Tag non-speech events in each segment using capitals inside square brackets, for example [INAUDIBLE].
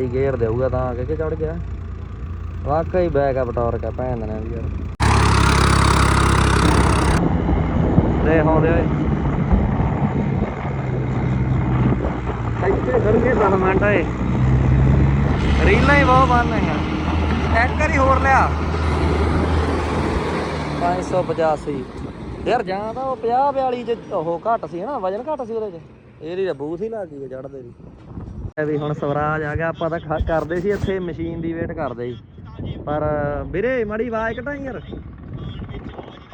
ਬਾਈ ਗੇਰ ਦੇਊਗਾ ਤਾਂ ਆ ਚੜ ਗਿਆ। ਵਾਕਈ ਬੈਕ ਅਪ ਟਾਰਕ ਆ ਭੈਣ ਨੇ ਵੀ ਯਾਰ। ਦੇ ਹੋਂਦੇ ਓਏ ਇੱਥੇ ਖੜਕੇ 10 ਮਿੰਟ ਓਏ ਰੀਲਾਂ ਹੀ ਬਹੁਤ ਬਣ ਰਹੀਆਂ ਇੱਕ ਵਾਰੀ ਹੋਰ ਲਿਆ। 585 ਯਾਰ ਜਾਂ ਤਾਂ ਉਹ 50 42 ਚ ਉਹ ਘੱਟ ਸੀ ਹਨਾ ਵਜਨ ਘੱਟ ਸੀ ਉਹਦੇ ਚ। ਇਹਦੀ ਤਾਂ ਬੂਥ ਹੀ ਲੱਗ ਗਈ ਚੜਦੇ ਦੀ। ਵੀ ਹੁਣ ਸਵਰਾਜ ਆ ਗਿਆ, ਆਪਾਂ ਤਾਂ ਖ- ਕਰਦੇ ਸੀ ਇੱਥੇ ਮਸ਼ੀਨ ਦੀ ਵੇਟ ਕਰਦੇ ਸੀ। ਪਰ ਵੀਰੇ, ਮਾੜੀ ਆਵਾਜ਼ ਘਟਾਈ ਯਾਰ।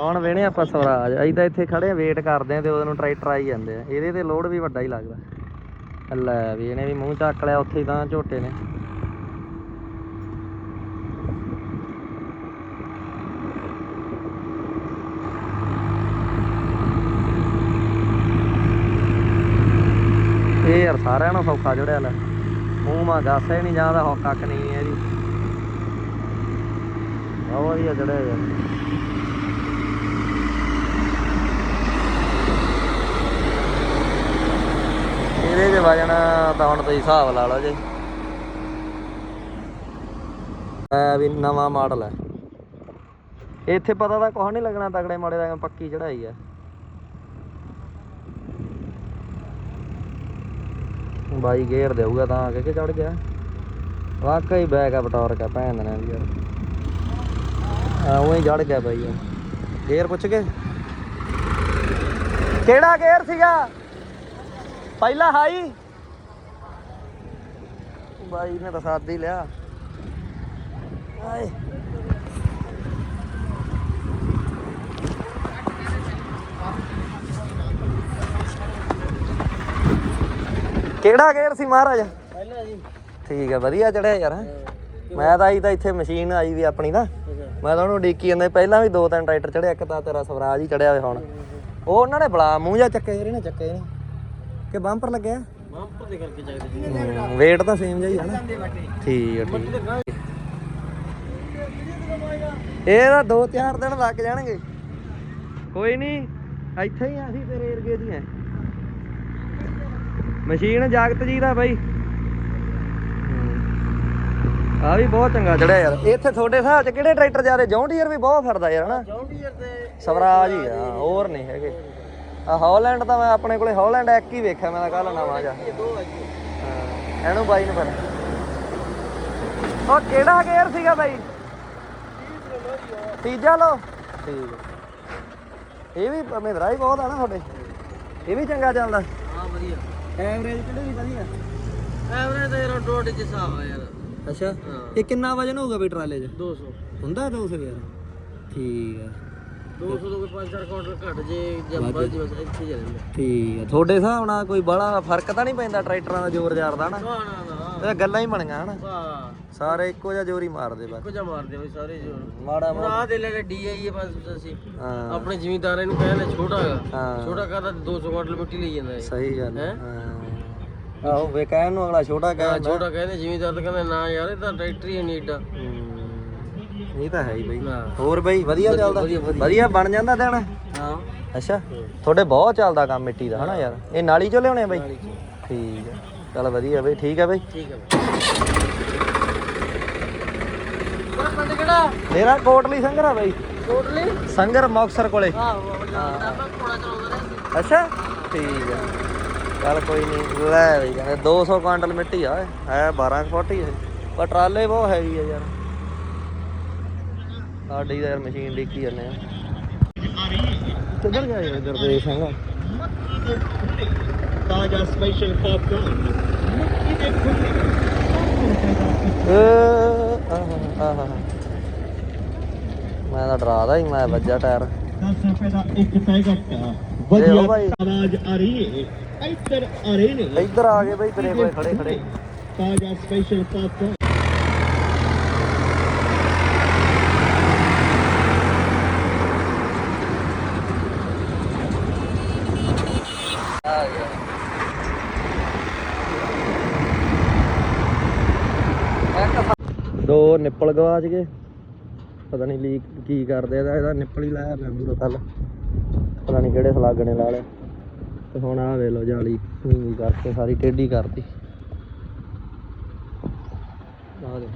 ਹੁਣ ਵੇਣੇ ਆਪਾਂ ਸਵਰਾਜ, ਅਸੀਂ ਤਾਂ ਇੱਥੇ ਖੜੇ ਵੇਟ ਕਰਦੇ ਆ ਤੇ ਉਹਨੂੰ ਟਰੈਕਟਰ ਆਈ ਜਾਂਦੇ ਆ। ਇਹਦੇ ਤੇ ਲੋਡ ਵੀ ਵੱਡਾ ਹੀ ਲੱਗਦਾ। ਲੈ ਵੀ ਇਹਨੇ ਵੀ ਮੂੰਹ ਚੱਕ ਲਿਆ, ਉੱਥੇ ਹੀ ਤਾਂ ਝੋਟੇ ਨੇ। ਇਹ ਯਾਰ ਸਾਰਿਆਂ ਨੂੰ ਸੌਖਾ ਜੜਿਆ ਲੈ। ਮੂੰਹ ਮਾ ਗਾਸੇ ਨਹੀਂ ਜਾਂਦਾ ਹੋ ਕੱਖ ਨਹੀਂ ਹੈ ਜੀ ਬਹੁਤ ਵਧੀਆ ਜੜਿਆ ਯਾਰ। ਇਹਦੇ ਚ ਵਜਣ ਤਾਂ ਹੁਣ ਤੁਸੀਂ ਹਿਸਾਬ ਲਾ ਲਓ ਜੀ। ਐ ਵੀ ਨਵਾਂ ਮਾਡਲ ਹੈ। ਇੱਥੇ ਪਤਾ ਤਾਂ ਕੁਛ ਨਹੀਂ ਲੱਗਣਾ ਤਗੜੇ ਮਾੜੇ ਦਾ, ਪੱਕੀ ਚੜਾਈ ਹੈ। ਬਾਈ ਗੇਰ ਦੇਊਗਾ ਤਾਂ ਆ ਚੜ ਗਿਆ। ਵਾਕਈ ਬੈਕ ਅਪ ਟਾਰਕ ਆ ਭੈਣ ਨੇ ਵੀ ਯਾਰ। ਆ, ਉਹੀ ਚੜ ਗਿਆ ਬਾਈ ਯਾਰ ਗੇਰ ਪੁੱਛ ਕੇ। ਕਿਹੜਾ ਗੇਰ ਸੀਗਾ? ਪਹਿਲਾ ਹਾਈ ਬਾਈ ਨੇ ਤਾਂ ਸਾਦ ਹੀ ਲਿਆ। ਆਏ। ਕਿਹੜਾ ਗੇਰ ਸੀ ਮਹਾਰਾਜ? ਪਹਿਲਾਂ ਜੀ। ਠੀਕ ਹੈ ਵਧੀਆ ਚੜਿਆ ਯਾਰ। ਮੈਂ ਤਾਂ ਆਈ ਤਾਂ ਇੱਥੇ ਮਸ਼ੀਨ ਆਈ ਵੀ ਆਪਣੀ ਨਾ। ਮੈਂ ਤਾਂ ਉਹਨੂੰ ਡੀਕੀ ਜਾਂਦਾ ਪਹਿਲਾਂ ਵੀ ਦੋ ਤਿੰਨ ਟਰੈਕਟਰ ਚੜਿਆ ਇੱਕ ਤਾਂ ਤੇਰਾ ਸਵਰਾਜ ਹੀ ਚੜਿਆ ਹੋਇਆ ਹੁਣ। ਉਹ ਉਹਨਾਂ ਨੇ ਬਲਾ ਮੂੰਹ ਜਾ ਚੱਕੇ ਜਿਹੜੇ ਨੇ ਚੱਕੇ ਕਿ ਬੰਪਰ ਲੱਗਿਆ? ਬੰਪਰ ਦੇ ਕਰਕੇ ਜੀ ਤਾਂ ਸੇਮ ਜਿਹਾ ਹੀ ਹੈ ਨਾ। ਠੀਕ ਹੈ ਠੀਕ। ਇਹ ਤਾਂ ਦੋ ਚਾਰ ਦਿਨ ਲੱਗ ਜਾਣਗੇ। ਕੋਈ ਨਹੀਂ ਇੱਥੇ ਹੀ ਅਸੀਂ ਤੇਰੇ ਏਰੀਏ ਦੀਆਂ ਮਸ਼ੀਨ ਜਾਗਤ ਜੀ ਦਾ ਬਾਈ। ਆ ਵੀ ਬਹੁਤ ਚੰਗਾ ਚੜਿਆ ਯਾਰ? ਇੱਥੇ ਤੁਹਾਡੇ ਹਿਸਾਬ ਚ ਕਿਹੜੇ ਟਰੈਕਟਰ ਜ਼ਿਆਦਾ? ਜੌਂਡੀਅਰ ਵੀ ਬਹੁਤ ਫਿਰਦਾ ਯਾਰ ਹਨਾ? ਜੌਂਡੀਅਰ ਤੇ ਸਵਰਾਜ ਹੀ ਆ ਹੋਰ ਨਹੀਂ ਹੈਗੇ। ਆ ਹੌਲੈਂਡ ਤਾਂ ਮੈਂ ਆਪਣੇ ਕੋਲੇ ਹੌਲੈਂਡ ਇੱਕ ਹੀ ਵੇਖਿਆ ਮੈਂ ਤਾਂ ਕੱਲ ਨਵਾਂ ਜਾ। ਜੀ ਇਹਨੂੰ ਬਾਈ ਨੂੰ ਫਿਰ। ਉਹ ਕਿਹੜਾ ਗੇਅਰ ਸੀਗਾ ਬਾਈ? ਤੀਜਾ ਲੋ ਠੀਕ। ਇਹ ਵੀ ਮਹਿੰਦਰਾ ਹੀ ਬਹੁਤ ਆ ਨਾ ਤੁਹਾਡੇ। ਇਹ ਵੀ ਚੰਗਾ ਚੱਲਦਾ। ਹਾਂ ਵਧੀਆ। ਐਵਰੇਜ ਕਿਹੜੇ ਵੀ ਵਧੀਆ ਐਵਰੇਜ ਤਾਂ ਯਾਰ ਡੋਡ ਚ ਹਿਸਾਬ ਆ ਯਾਰ। ਅੱਛਾ। ਹਾਂ। ਇਹ ਕਿੰਨਾ ਵਜਨ ਹੋਊਗਾ ਬਈ ਟਰਾਲੇ 'ਚ? 200 ਹੁੰਦਾ 200 ਯਾਰ। ਠੀਕ ਹੈ 200 ਤੋਂ ਕੋਈ 5-4 ਕਾਉਂਟਰ ਘੱਟ ਜੇ ਜੰਬਲ ਜੀ ਬਸ ਇੱਥੇ ਹੀ ਠੀਕ ਹੈ ਤੁਹਾਡੇ ਹਿਸਾਬ ਨਾਲ ਕੋਈ ਬੜਾ ਫ਼ਰਕ ਤਾਂ ਨਹੀਂ ਪੈਂਦਾ ਟਰੈਕਟਰਾਂ ਦਾ ਜ਼ੋਰ ਜ਼ਾਰਦਾ ਨਾ? ਨਾ ਨਾ ਨਾ। ਇਹ ਗੱਲਾਂ ਹੀ ਬਣੀਆਂ ਹਨਾ। ਸਾਰੇ ਇੱਕੋ ਜਿਹਾ ਜ਼ੋਰ ਹੀ ਮਾਰਦੇ ਬਸ। ਇੱਕੋ ਜਿਹਾ ਮਾਰਦੇ ਬਈ ਸਾਰੇ ਜੋਰ। ਮਾੜਾ ਹੁਣ ਆਹ ਦੇ ਲੈ ਡੀਆਈ ਹੈ ਬਸ ਅਸੀਂ। ਹਾਂ। ਆਪਣੇ ਜ਼ਿਮੀਂਦਾਰਾਂ ਨੂੰ ਕਹਿੰਦੇ ਛੋਟਾ ਹੈਗਾ। ਹਾਂ। ਛੋਟਾ ਕਰਦਾ 200 ਕੁਆਂਟਲ ਮਿੱਟੀ ਲਈ ਜਾਂਦਾ ਹੈ ਸਹੀ ਗੱਲ ਹੈ ਹੈਂ? ਹਾਂ। ਆਹੋ ਵੇ ਕਹਿਣ ਨੂੰ ਅਗਲਾ ਛੋਟਾ ਹਾਂ, ਕਹਿੰਦਾ ਛੋਟਾ ਕਹਿੰਦੇ ਜ਼ਿਮੀਂਦਾਰ ਤਾਂ ਕਹਿੰਦੇ ਨਾ ਯਾਰ ਇਹ ਤਾਂ ਟਰੈਕਟਰ ਹੀ ਨਹੀਂ ਏਡਾ। ਇਹ ਤਾਂ ਹੈ ਹੀ ਬਈ। ਹਾਂ। ਹੋਰ ਬਈ ਵਧੀਆ ਚੱਲਦਾ? ਵਧੀਆ, ਵਧੀਆ। ਵਧੀਆ ਬਣ ਜਾਂਦਾ ਦਿਨ ਹਾਂ। ਅੱਛਾ। ਤੁਹਾਡੇ ਬਹੁਤ ਚੱਲਦਾ ਕੰਮ ਮਿੱਟੀ ਦਾ ਹਨਾ ਯਾਰ? ਇਹ ਨਾਲੀ ਚੋਂ ਲਿਆਉਣੇ ਆ ਬਈ? ਠੀਕ ਹੈ ਚੱਲ ਵਧੀਆ ਬਈ ਠੀਕ ਹੈ ਬਈ? ਠੀਕ ਹੈ ਬੜਾ ਪਿੰਡ ਕਿਹੜਾ? ਮੇਰਾ ਕੋਟਲੀ ਸੰਗਰ ਆ ਬਈ। ਟੋਟਲੀ ਸੰਗਰ ਮੁਕਤਸਰ ਕੋਲੇ। ਚਲਾਉਂਦਾ ਰਿਹਾ ਅੱਛਾ? ਠੀਕ ਹੈ ਚੱਲ ਕੋਈ ਨਹੀਂ ਲੈ ਬਈ ਕਹਿੰਦੇ 200 ਕੁਆਂਟਲ ਮਿੱਟੀ ਆ। ਹੈ 12 ਫੁੱਟ ਹੀ ਹੈ ਪਰ ਟਰਾਲੇ ਬਹੁਤ ਹੈਵੀ ਆ ਯਾਰ। ਸਾਡੀ ਤਾਂ ਯਾਰ ਮਸ਼ੀਨ ਦੇਖੀ ਜਾਂਦੇ ਆ। ਕਿੱਧਰ ਗਿਆ ਯਾਰ ਗੁਰਦੇਵ ਸਿੰਘ? ਤਾਜ਼ਾ ਸਪੈਸ਼ਲ ਪੌਪਕਾਰਨ ਮੈਂ ਤਾਂ ਡਰਾਦਾ ਹੀ ਮੈਂ ਵੱਜਾ ਟਾਇਰ। 10 ਰੁਪਏ ਦਾ ਇੱਕ ਪੈਕਟ ਲਿਓ ਵਧੀਆ ਭਾਈ। ਆਵਾਜ਼ ਆ ਰਹੀ ਹੈ ਇੱਧਰ ਆ ਰਹੇ ਨੇ। ਇੱਧਰ ਆ ਗਏ ਬਈ ਤੇਰੇ ਕੋਲੇ ਖੜੇ ਖੜੇ। ਤਾਜ਼ਾ ਸਪੈਸ਼ਲ ਪੌਪਕਾਰਨ ਦੋ ਨਿੱਪਲ ਗਵਾਚ ਗਏ ਪਤਾ ਨਹੀਂ ਲੀਕ ਕੀ ਕਰਦੇ ਇਹਦਾ ਇਹਦਾ ਨਿੱਪਲ ਹੀ ਲਾਇਆ ਮੈਂ ਮੂਰੋ ਕੱਲ ਪਤਾ ਨਹੀਂ ਕਿਹੜੇ ਸਲਾਗਣੇ ਲਾ ਲਏ। ਤੇ ਹੁਣ ਆ ਵੇ ਲੋ ਜਾਲੀ ਨੀਵੀਂ ਕਰਕੇ ਸਾਰੀ ਟੇਢੀ ਕਰਤੀ। ਆ ਦੇ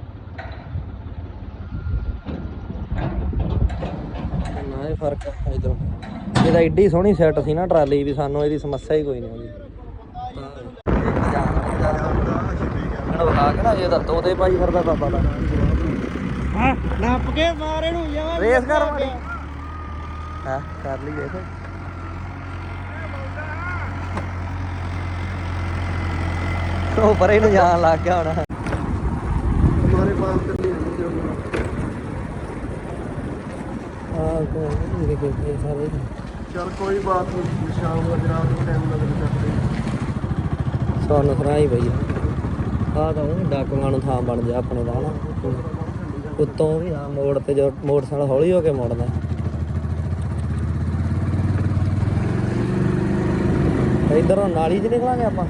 ਨਾ ਇਹ ਫ਼ਰਕ ਆ ਇਧਰ। ਇਹਦਾ ਏਡੀ ਸੋਹਣੀ ਸੈੱਟ ਸੀ ਨਾ ਟਰਾਲੀ ਵੀ, ਸਾਨੂੰ ਇਹਦੀ ਸਮੱਸਿਆ ਹੀ ਕੋਈ ਨਹੀਂ ਆਉਂਦੀ। ਮੈਨੂੰ ਵਿਖਾ ਕੇ ਨਾ ਜੇ ਤਾਂ ਤੋਤੇ ਪਾਈ ਫਿਰਦਾ ਬਾਬਾ ਦਾ ਹਾਂ? ਨੱਪ ਕੇ ਮਾਰ ਇਹਨੂੰ ਜਮਾ ਰੇਸ ਕਰ ਮਾਰੀ। ਹਾਂ ਕਰ ਲਈ ਦੇਖ ਉਹ ਪਰੇ ਨੂੰ ਜਾਣ ਲੱਗ ਗਿਆ ਹੁਣ। ਹਮਾਰੇ ਪਾਸ ਕਰ ਲਈ ਆ ਕੋਈ ਇਹ ਕੋਈ ਸਾਰੇ ਚਲ ਕੋਈ ਬਾਤ ਨਹੀਂ ਸ਼ਾਮ ਨੂੰ ਜਨਾਬ ਨੂੰ ਟਾਈਮ ਲੱਗ ਜਾਂਦਾ ਸਾਨੂੰ ਫਰਾਈ ਪਈ ਆ ਤਾਂ ਉਹ ਡਾਕੂਆਂ ਨੂੰ ਥਾਂ ਬਣ ਜਾ ਆਪਣੇ ਦਾ ਹਨਾ ਉੱਤੋਂ ਵੀ ਆ ਮੋੜ ਤੇ ਜੋ ਮੋਟਰਸਾਈਕਲ ਹੌਲੀ ਹੋ ਕੇ ਮੁੜਦਾ। ਇਧਰੋਂ ਨਾਲੀ 'ਚ ਨਿਕਲਾਂਗੇ ਆਪਾਂ।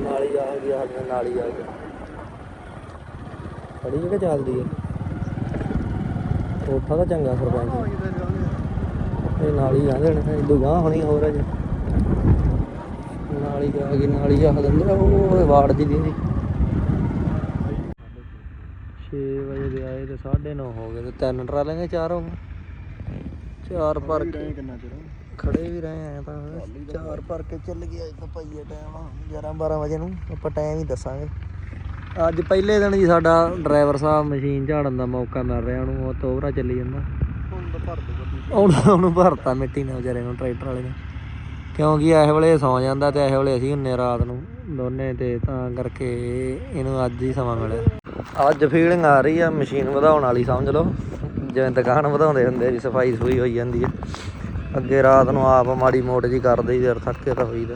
ਨਾਲੀ ਆ ਗਈ, ਆ ਨਾਲੀ ਆ ਗਈ। ਖੜੀ ਕਿ ਚੱਲਦੀ ਹੈ ਕੋਠਾ ਤਾਂ ਚੰਗਾ ਸਰਪੰਚ। ਇਹ ਨਾਲੀ ਆ ਦੇਣ ਇਦੋਂ ਗਾਂ ਹੋਣੀ ਹੋਰ ਅਜੇ। ਨਾਲੀ ਆ ਗਈ ਨਾਲੀ ਆ ਦਿੰਦੇ ਆ, ਉਹ ਵਾੜ ਜੀ ਦੀ 6 ਵਜੇ ਦੇ ਆਏ ਤੇ 9:30 ਹੋ ਗਏ ਤੇ ਤਿੰਨ ਟਰਾਲੀਆਂ ਚਾਰ। ਹੋ ਗਏ ਚਾਰ ਭਰ ਕੇ ਕਿੰਨਾ ਚਿਰ? ਖੜੇ ਵੀ ਰਹੇ ਆ ਤਾਂ ਚਾਰ ਭਰ ਕੇ ਚੱਲ ਗਿਆ ਅੱਜ ਤਾਂ ਪਈਏ ਟਾਈਮ 11 12 ਵਜੇ ਨੂੰ ਆਪਾਂ ਟਾਈਮ ਹੀ ਦੱਸਾਂਗੇ। ਅੱਜ ਪਹਿਲੇ ਦਿਨ ਜੀ ਸਾਡਾ ਡਰਾਈਵਰ ਸਾਹਿਬ ਮਸ਼ੀਨ ਝਾੜਨ ਦਾ ਮੌਕਾ ਮਿਲ ਰਿਹਾ ਉਹਨੂੰ ਉਹ ਤੋਵਰਾ ਚੱਲੀ ਜਾਂਦਾ। ਹੁਣ ਤਾਂ ਭਰ ਦੋ ਉਹਨੂੰ ਉਹਨੂੰ ਭਰਤਾ ਮਿੱਟੀ ਨਾਲ ਵਿਚਾਰੇ ਨੂੰ ਟਰੈਕਟਰ ਵਾਲੇ ਨੇ। ਕਿਉਂਕਿ ਇਸ ਵੇਲੇ ਸੌ ਜਾਂਦਾ ਤੇ ਇਸ ਵੇਲੇ ਅਸੀਂ ਹੁੰਨੇ ਰਾਤ ਨੂੰ ਦੋਨੇ ਤੇ ਤਾਂ ਕਰਕੇ ਇਹਨੂੰ ਅੱਜ ਹੀ ਸਮਾਂ ਮਿਲਿਆ। ਅੱਜ ਫੀਲਿੰਗ ਆ ਰਹੀ ਆ ਮਸ਼ੀਨ ਵਧਾਉਣ ਵਾਲੀ, ਸਮਝ ਲਓ। ਜਿਵੇਂ ਦੁਕਾਨ ਵਧਾਉਂਦੇ ਹੁੰਦੇ ਜੀ ਸਫ਼ਾਈ ਸੂਈ ਹੋਈ ਜਾਂਦੀ ਆ। ਅੱਗੇ ਰਾਤ ਨੂੰ ਆਪ ਮਾੜੀ ਮੋਟ ਜੀ ਕਰਦੇ ਫਿਰ ਥੱਕੇ ਤਾਂ ਹੋਈਦਾ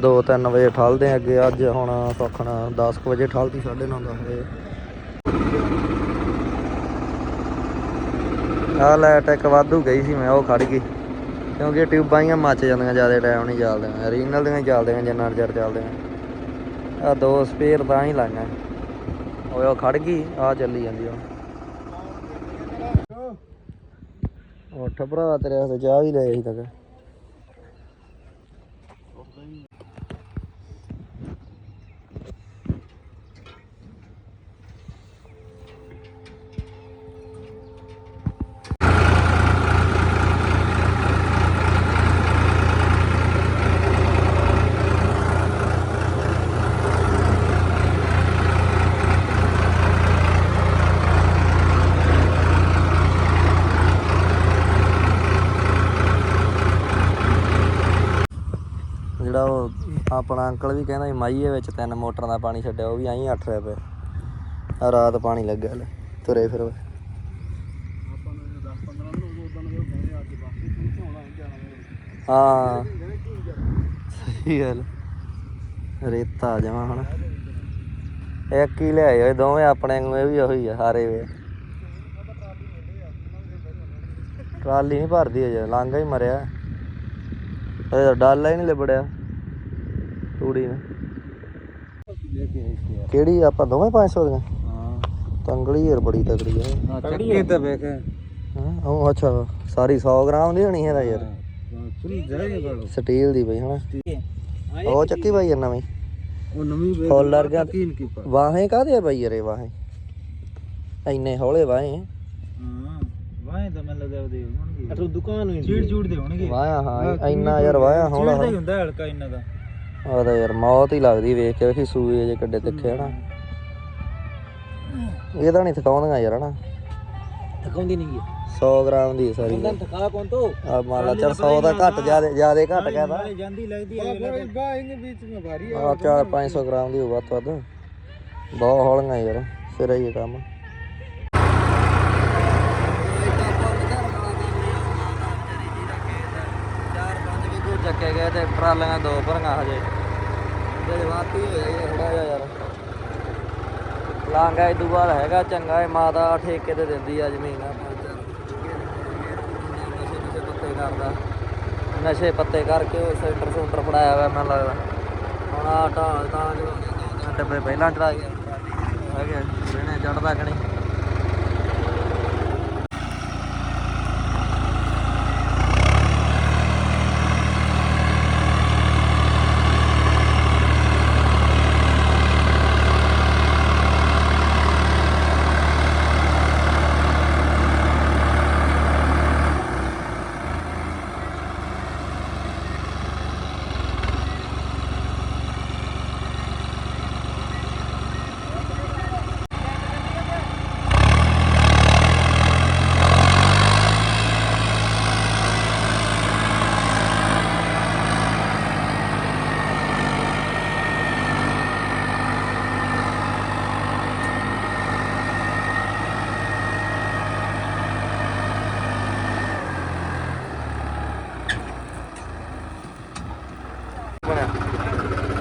2-3 ਵਜੇ ਠਾਲਦੇ ਅੱਗੇ, ਅੱਜ ਹੁਣ ਸੌਖਣਾ 10 ਕੁ ਵਜੇ ਠਾਲਤੀ 9:30 10 ਵਜੇ। ਆ ਲਾਈਟ ਇੱਕ ਵਾਧੂ ਗਈ ਸੀ ਮੈਂ, ਉਹ ਖੜ ਗਈ। ਕਿਉਂਕਿ ਟਿਊਬਾਂ ਹੀ ਮੱਚ ਜਾਂਦੀਆਂ ਜ਼ਿਆਦਾ ਟਾਈਮ ਨਹੀਂ ਚੱਲਦੀਆਂ। ਰੀਨਲ ਦੀਆਂ ਚੱਲਦੀਆਂ ਜਿੰਨਾ ਚਿਰ ਚੱਲਦੀਆਂ ਆ। ਦੋ ਸਪੇਅਰ ਤਾਂ ਹੀ ਲਾਈਆਂ। ਓਏ ਉਹ ਖੜ ਗਈ। ਆ ਚੱਲੀ ਜਾਂਦੀ ਹੁਣ ਉੱਠ ਭਰਾ ਤੇਰੇ ਵਾਸਤੇ ਚਾਹ ਵੀ ਲੈ ਆਈ ਤੱਕ ਜਿਹੜਾ ਉਹ ਆਪਣਾ ਅੰਕਲ ਵੀ ਕਹਿੰਦਾ ਮਾਈਏ ਵਿੱਚ ਤਿੰਨ ਮੋਟਰਾਂ ਦਾ ਪਾਣੀ ਛੱਡਿਆ, ਉਹ ਵੀ ਆਈ ਅੱਠ ਰੁਪਏ ਆ ਰਾਤ ਪਾਣੀ ਲੱਗਿਆ ਲੈ ਤੁਰੇ ਫਿਰ। ਹਾਂ। ਸਹੀ ਗੱਲ। ਰੇਤਾ ਜਮਾ ਹੁਣ। ਇੱਕ ਹੀ ਲਿਆਏ ਹੋਏ, ਦੋਵੇਂ ਆਪਣੇ ਨੂੰ ਇਹ ਵੀ ਉਹੀ ਆ, ਹਾਰੇ ਵੇ। ਟਰਾਲੀ ਨਹੀਂ ਭਰਦੀ ਅਜੇ ਲਾਂਗਾ ਹੀ ਮਰਿਆ। ਇਹ ਡਾਲਾ ਹੀ ਨਹੀਂ ਲਿਬੜਿਆ। ਤੂੜੀ ਨੇ। ਯਾਰ ਕਿਹੜੀ ਆਪਾਂ ਦੋਵੇਂ 500 ਦੀਆਂ? ਹਾਂ। ਤੰਗਲੀ ਯਾਰ ਬੜੀ ਤਕੜੀ ਹੈ ਚੱਕੀ ਤਾਂ ਵੇਖ। ਹਾਂ ਉਹ ਅੱਛਾ ਸਾਰੀ 100 ਗ੍ਰਾਮ ਦੀ ਹੋਣੀ ਯਾਰ। ਪੂਰੀ ਜਰੇ ਗੜੋ ਸਟੀਲ ਦੀ ਬਈ ਹਨਾ? ਉਹ ਚੱਕੀ। ਬਾਈ ਯਾਰ ਨਵੀਂ। ਉਹ ਨਵੀਂ ਕੀਨ ਕੀ ਪਾ। ਵਾਹੇ ਕਾਹਦੇ ਆ ਬਾਈ ਯਾਰ ਵਾਹੇ? ਇੰਨੇ ਹੌਲੇ ਵਾਹੇ। ਹਾਂ ਵਾਹ ਤਾਂ ਮੈਨੂੰ ਲੱਗਦਾ ਉਹਦੇ ਹੋਣਗੇ। ਅਟੋ ਦੁਕਾਨ ਹੋਈ ਚੀੜ ਚੂੜ ਦੇ ਹੋਣਗੇ। ਵਾਇਆ ਹਾਂ ਇੰਨਾ ਯਾਰ ਵਾਇਆ ਹੌਲਾ ਦਾ ਹੀ ਹੁੰਦਾ ਹਲਕਾ ਇਹਨਾਂ ਦਾ। ਆ ਤਾਂ ਯਾਰ ਮੌਤ ਹੀ ਲੱਗਦੀ ਵੇਖ ਕੇ ਵੇਖੀ ਸੂਏ ਜੇ ਕੱਡੇ ਤਿੱਖੇ ਹਨਾ। ਇਹ ਤਾਂ ਨਹੀਂ ਥਕਾਉਂਦੀਆਂ ਯਾਰ ਹਨਾ। ਥਕਾਉਂਦੀ ਨਹੀਂ 100 ਗ੍ਰਾਮ ਦੀ ਸਾਰੀ। ਬੰਦਾ ਥਕਾ ਕੋਣ ਤੋਂ? ਆ ਮੰਨ ਚਲ 100 ਦਾ ਘੱਟ ਜਿਆਦੇ ਜਿਆਦੇ ਘੱਟ ਕਹਦਾ। ਜਾਂਦੀ ਲੱਗਦੀ ਹੈ ਬਾਹਰ ਵਿੱਚ ਮੇ ਭਾਰੀ ਆ। 4 500 ਗ੍ਰਾਮ ਦੀ ਹੋਵਾ ਵੱਧ ਬਹੁਤ ਹੌਲੀਆਂ ਯਾਰ ਫਿਰ ਹੀ ਕੰਮ। ਚੱਕੇ ਗਏ ਤੇ ਟਰਾਲੀਆਂ ਦੋ ਭਰੀਆਂ ਹਜੇ। ਤੇ ਵਾਤੀ ਥੋੜਾ ਜਿਹਾ ਯਾਰ। ਲਾਂਗਾ ਇਹ ਬਾਅਦ ਹੈਗਾ, ਚੰਗਾ ਇਹ ਮਾਤਾ ਠੇਕੇ ਤੇ ਦਿੰਦੀ ਆ ਜ਼ਮੀਨ। ਆ ਨਸ਼ੇ ਨਸ਼ੇ ਪੱਤੇ ਕਰਦਾ ਨਸ਼ੇ ਪੱਤੇ ਕਰਕੇ ਉਹ ਸੈਂਟਰ ਸੈਂਟਰ ਫੜਾਇਆ ਹੋਇਆ ਮੈਨੂੰ ਲੱਗਦਾ। ਹੁਣ ਆ ਢਾਲ ਤਾਂ ਜੋ ਡੱਬੇ ਪਹਿਲਾਂ ਚੜਾ ਗਿਆ ਹੈਗੇ ਜਿਹਨੇ ਚੜਦਾ ਕਿ ਨਹੀਂ?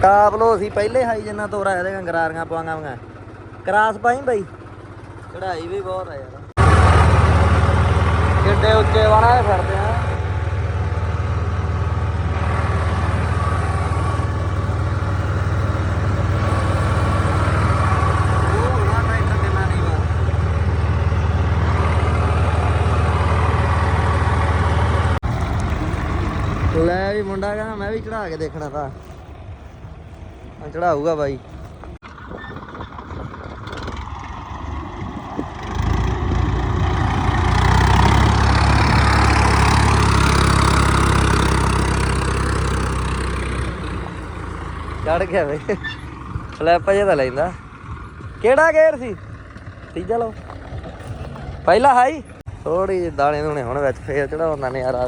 ਕਾਬਲੋ ਅਸੀਂ ਪਹਿਲੇ ਹਾਈ ਜਿੰਨਾ ਤੋਰਾ ਇਹਦੇ ਗਰਾਰੀਆਂ ਪਵਾਂਗਾ ਮੈਂ ਕਰਾਸ ਪਾਈ ਬਾਈ? ਚੜਾਈ ਵੀ ਬਹੁਤ ਆ ਯਾਰ। ਕਿੱਡੇ ਉੱਚੇ ਵਾਣਾ ਫਿਰਦੇ ਆ। ਲੈ ਵੀ ਮੁੰਡਾ ਕਹਿੰਦਾ, ਮੈਂ ਵੀ ਚੜਾ ਕੇ ਦੇਖਣਾ ਤਾਂ ਚੜਾਊਗਾ ਬਾਈ। ਚੜ ਗਿਆ ਵੇ ਫਲੈਪ ਜਿਹਾ ਤਾਂ ਲੈਂਦਾ। ਕਿਹੜਾ ਗੇਅਰ ਸੀ? ਤੀਜਾ ਲਓ। ਪਹਿਲਾ ਹਾਈ ਥੋੜੀ ਜਿਹੀ ਦਾਣੇ ਦੂਣੇ ਹੁਣ ਵਿੱਚ ਫੇਰ ਚੜਾਉਂਦਾ ਨੇ ਯਾਰ ਆ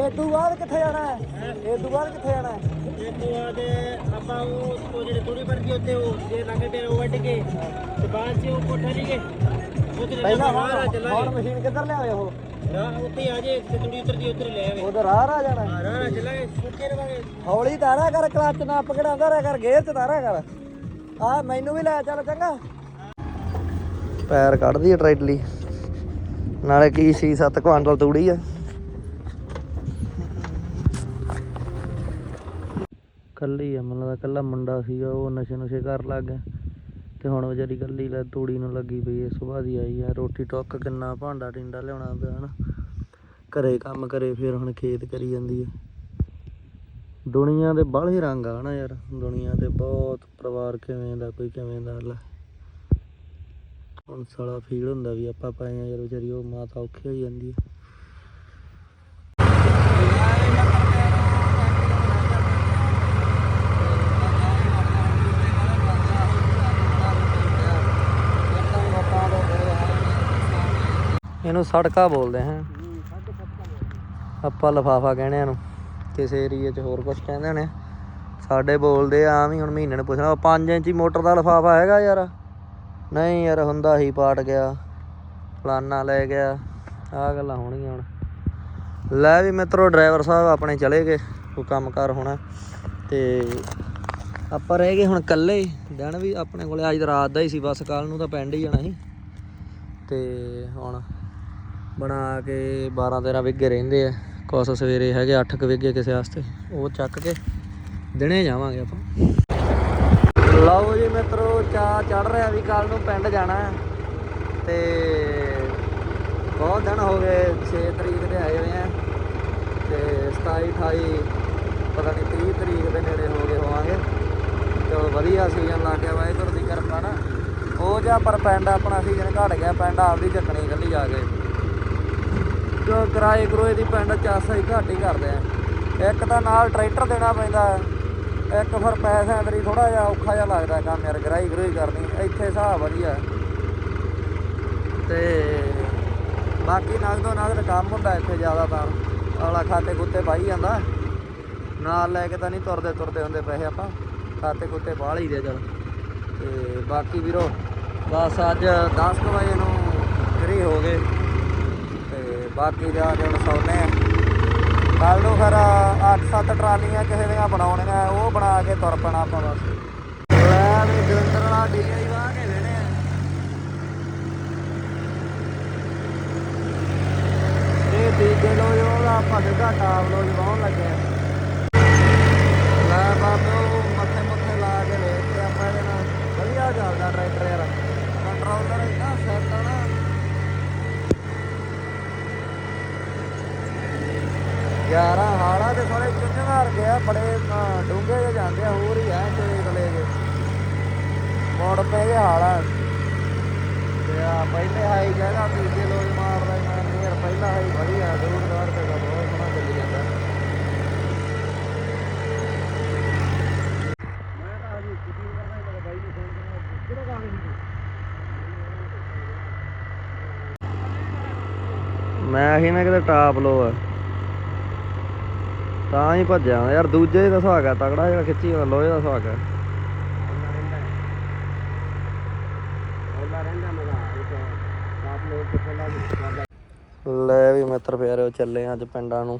ਇਹ ਤੋਂ ਬਾਅਦ ਕਿੱਥੇ ਜਾਣਾ ਹੈ? ਇਹ ਤੋਂ ਬਾਅਦ ਕਿੱਥੇ ਜਾਣਾ ਹੈ? ਇਹ ਤੋਂ ਬਾਅਦ ਆਪਾਂ ਉਹ ਉਹ ਜਿਹੜੇ ਥੋੜੀ ਵਰਗੀ ਉੱਤੇ ਉਹ ਜੇ ਲੰਘੇ ਤੇ ਉਹ ਵੱਢ ਕੇ ਤੇ ਬਾਅਦ ਚ ਉਹ ਕੋਠਾ ਨਹੀਂ ਗਏ। ਉੱਥੇ ਪਹਿਲਾਂ ਰਾਹ ਹੁਣ ਚੱਲਾਂਗੇ। ਹੁਣ ਮਸ਼ੀਨ ਕਿੱਧਰ ਲਿਆਵੇ ਉਹ? ਰਾਹ ਉੱਥੇ ਆ ਜੇ ਤੇ ਥੋੜੀ ਉਤਰਦੀ ਉੱਧਰ ਲੈ ਆਵੇ। ਉਧਰ ਰਾਹ ਆ ਜਾਣਾ ਹਾਂ। ਰਾਹ ਚੱਲਾਂਗੇ ਸੁੱਕੇ ਰਵਾਂਗੇ। ਹੌਲੀ ਤਾਰਾ ਕਰ ਕਲੱਚ ਨਾ ਪਕੜਾਂਦਾ ਰਹਿ ਕਰ ਗੇਅਰ ਚ ਤਾਰਾ ਕਰ। ਆ ਮੈਨੂੰ ਵੀ ਲੈ ਚੱਲ ਚੰਗਾ। ਪੈਰ ਕੱਢਦੀ ਆ ਟਰੈਕਟਲੀ ਨਾਲੇ ਕੀ ਸੀ 7 ਕੁਆਂਟਲ ਤੂੜੀ ਆ। ਕੱਲੀ ਆ ਮਤਲਬ ਕੱਲਾ ਮੁੰਡਾ ਸੀਗਾ, ਉਹ ਨਸ਼ੇ ਨੁਸ਼ੇ ਕਰ ਲੱਗ ਗਿਆ। ਤੇ ਹੁਣ ਵਿਚਾਰੀ ਕੱਲੀ ਲੈ ਤੂੜੀ ਨੂੰ ਲੱਗੀ ਪਈ ਐ ਸੁਬਾਹ ਦੀ ਆਈ ਆ ਰੋਟੀ ਟੁੱਕ ਕਿੰਨਾ ਭਾਂਡਾ ਟਿੰਡਾ ਲਿਆਉਣਾ ਪਿਆ ਹਨਾ। ਘਰੇ ਕੰਮ ਕਰੇ, ਫਿਰ ਹੁਣ ਖੇਤ ਕਰੀ ਜਾਂਦੀ ਐ। ਦੁਨੀਆ ਦੇ ਬਾਹਲੇ ਰੰਗ ਆ ਨਾ ਯਾਰ, ਦੁਨੀਆ ਦੇ ਬਹੁਤ ਪਰਿਵਾਰ ਕਿਵੇਂ ਦਾ, ਕੋਈ ਕਿਵੇਂ ਦਾ ਲੈ। ਹੁਣ ਸਾਲਾ ਫੀਲ ਹੁੰਦਾ ਵੀ ਆਪਾਂ ਪਾਏ ਆ ਯਾਰ, ਵਿਚਾਰੀ ਉਹ ਮਾਤਾ ਔਖੀ ਹੋਈ ਜਾਂਦੀ ਹੈ ਇਹਨੂੰ ਸੜਕਾ ਬੋਲਦੇ ਹਾਂ। ਆਪਾਂ ਲਫਾਫਾ ਕਹਿੰਦੇ ਆ ਨੂੰ, ਕਿਸੇ ਏਰੀਏ 'ਚ ਹੋਰ ਕੁਝ ਕਹਿੰਦੇ ਨੇ। ਸਾਡੇ ਬੋਲਦੇ ਆ, ਆਮ ਹੀ ਹੁਣ ਮਹੀਨੇ ਨੂੰ ਪੁੱਛਣਾ 5 ਇੰਚੀ ਮੋਟਰ ਦਾ ਲਫਾਫਾ ਹੈਗਾ ਯਾਰ? ਨਹੀਂ ਯਾਰ, ਹੁੰਦਾ ਹੀ ਪਾਟ ਗਿਆ, ਫਲਾਨਾ ਲੈ ਗਿਆ, ਆਹ ਗੱਲਾਂ ਹੋਣਗੀਆਂ ਹੁਣ। ਲੈ ਵੀ ਮਿੱਤਰੋ, ਡਰਾਈਵਰ ਸਾਹਿਬ ਆਪਣੇ ਚਲੇ ਗਏ, ਕੋਈ ਕੰਮ ਕਾਰ ਹੋਣਾ। ਤੇ ਆਪਾਂ ਰਹਿ ਗਏ ਹੁਣ ਇਕੱਲੇ ਦਿਨ ਵੀ ਆਪਣੇ ਕੋਲੇ, ਅੱਜ ਰਾਤ ਦਾ ਹੀ ਸੀ, ਬਸ ਕੱਲ ਨੂੰ ਤਾਂ ਪਿੰਡ ਹੀ ਜਾਣਾ ਸੀ। ਤੇ ਹੁਣ ਬਣਾ ਕੇ 12 13 ਵਿਗੇ ਰਹਿੰਦੇ ਆ। ਕੁਛ ਸਵੇਰੇ ਹੈਗੇ 8 ਕੁ ਵਿਗੇ ਕਿਸੇ ਵਾਸਤੇ। ਉਹ ਚੱਕ ਕੇ ਦਿਨੇ ਜਾਵਾਂਗੇ ਆਪਾਂ। ਲਓ ਜੀ ਮਿੱਤਰੋ ਚਾ ਚੜ ਰਿਹਾ ਵੀ ਕੱਲ ਨੂੰ ਪਿੰਡ ਜਾਣਾ ਹੈ। ਤੇ ਬਹੁਤ ਦਿਨ ਹੋ ਗਏ 6 ਤਰੀਕ ਦੇ ਆਏ ਹੋਏ ਆ। ਤੇ 27 28 ਪਤਾ ਨਹੀਂ 30 ਤਰੀਕ ਦੇ ਨੇੜੇ ਹੋ ਗਏ ਹੋਵਾਂਗੇ। ਚਲੋ ਵਧੀਆ ਸੀਜ਼ਨ ਲੱਗ ਗਿਆ ਵਾਹਿਗੁਰੂ ਦੀ ਕਿਰਪਾ ਨਾ ਉਹ ਜਾਂ ਪਰ ਪਿੰਡ ਆਪਣਾ ਸੀਜ਼ਨ ਘਟ ਗਿਆ, ਪਿੰਡ ਆਪਦੀ ਚੱਕਣੀ ਕੱਲੀ ਜਾ ਕੇ। ਕਿਰਾਏ ਕਰੋਏ ਦੀ ਪਿੰਡ ਚਾਸਾ ਹੀ ਘੱਟ ਹੀ ਕਰਦੇ ਆ। ਇੱਕ ਤਾਂ ਨਾਲ ਟਰੈਕਟਰ ਦੇਣਾ ਪੈਂਦਾ ਇੱਕ ਫਿਰ ਪੈਸਿਆਂ ਤੇਰੀ ਥੋੜਾ ਜਿਹਾ ਔਖਾ ਜਿਹਾ ਲੱਗਦਾ ਕੰਮ ਯਾਰ, ਗਰਾਈ ਗਰੋਈ ਕਰਨੀ, ਇੱਥੇ ਹਿਸਾਬ ਵਧੀਆ। ਤੇ ਬਾਕੀ ਨਗਦੋ ਨਗਦ ਕੰਮ ਹੁੰਦਾ ਇੱਥੇ ਜ਼ਿਆਦਾ ਤਾਂ ਅਗਲਾ ਖਾਤੇ ਕੁੱਤੇ ਪਾਈ ਜਾਂਦਾ। ਨਾਲ ਲੈ ਕੇ ਤਾਂ ਨਹੀਂ ਤੁਰਦੇ ਤੁਰਦੇ ਹੁੰਦੇ ਪੈਸੇ ਆਪਾਂ। ਖਾਤੇ ਕੁੱਤੇ ਪਾ ਲਈ ਦੇ ਚਲ। ਤੇ ਬਾਕੀ ਵੀਰੋ, ਬਸ ਅੱਜ 10 ਕੁ ਵਜੇ ਨੂੰ ਫਰੀ ਹੋ ਗਏ। ਬਾਕੀ ਜਾ ਕੇ ਹੁਣ ਸੌਂਦੇ ਕੱਲ ਨੂੰ ਫਿਰ 8-7 ਟਰਾਲੀਆਂ ਕਿਸੇ ਦੀਆਂ ਬਣਾਉਣੀਆਂ, ਉਹ ਬਣਾ ਕੇ ਤੁਰ ਪੈਣਾ ਆਪਾਂ ਬਸ। ਲੈ ਵੀ ਜਲੰਧਰ ਵਾਲਾ ਡੀਆਈ ਵਾਹ ਕੇ ਵੇਣੇ ਆ। ਇਹ ਤੀਜੇ ਲੋ ਉਹਦਾ ਆਪਾਂ ਘਾਟਾ ਲੋ ਜਵਾਉਣ ਲੱਗੇ ਲੈ ਬਾਬੋ 11 ਹਾਲਾ ਤੇ ਸਾਰੇ ਚੁੰਝਣਾ ਰਗੇ ਬੜੇ ਡੂੰਘੇ ਜਿਹੇ ਜਾਂਦੇ ਆ, ਹੋਰ ਹੀ ਆ ਤੇ ਅਗਲੇ ਜੇ। ਮੋੜ ਪੈ ਗਿਆ ਹਾਲਾ। ਤੇ ਆ ਪਹਿਲੇ ਹਾਈ ਕਹਿੰਦਾ ਤੀਜੇ ਲੋਕ ਮਾਰਦਾ ਮੈਂ ਨੀਰ ਪਹਿਲਾ ਹਾਈ ਬੜੀ ਦੂਰ ਦੂਰ ਤੇ ਬਹੁਤ ਸੋਹਣਾ ਚੱਲੀ ਜਾਂਦਾ। ਮੈਂ ਤਾਂ ਹੀ ਨਾ ਕਿਤੇ ਟਾਪ ਲੋ ਆ ਤਾਂ ਹੀ ਭੱਜਿਆ ਯਾਰ ਦੂਜੇ ਦਾ ਸੁਹਾਗ ਆ ਤਗੜਾ ਜਿਹੜਾ ਖਿੱਚੀ ਹੋਇਆ ਲੋਹੇ ਦਾ ਸੁਹਾਗ ਆ ਲੈ ਵੀ ਮਿੱਤਰ ਪਿਆਰਿਓ, ਚੱਲੇ ਅੱਜ ਪਿੰਡਾਂ ਨੂੰ।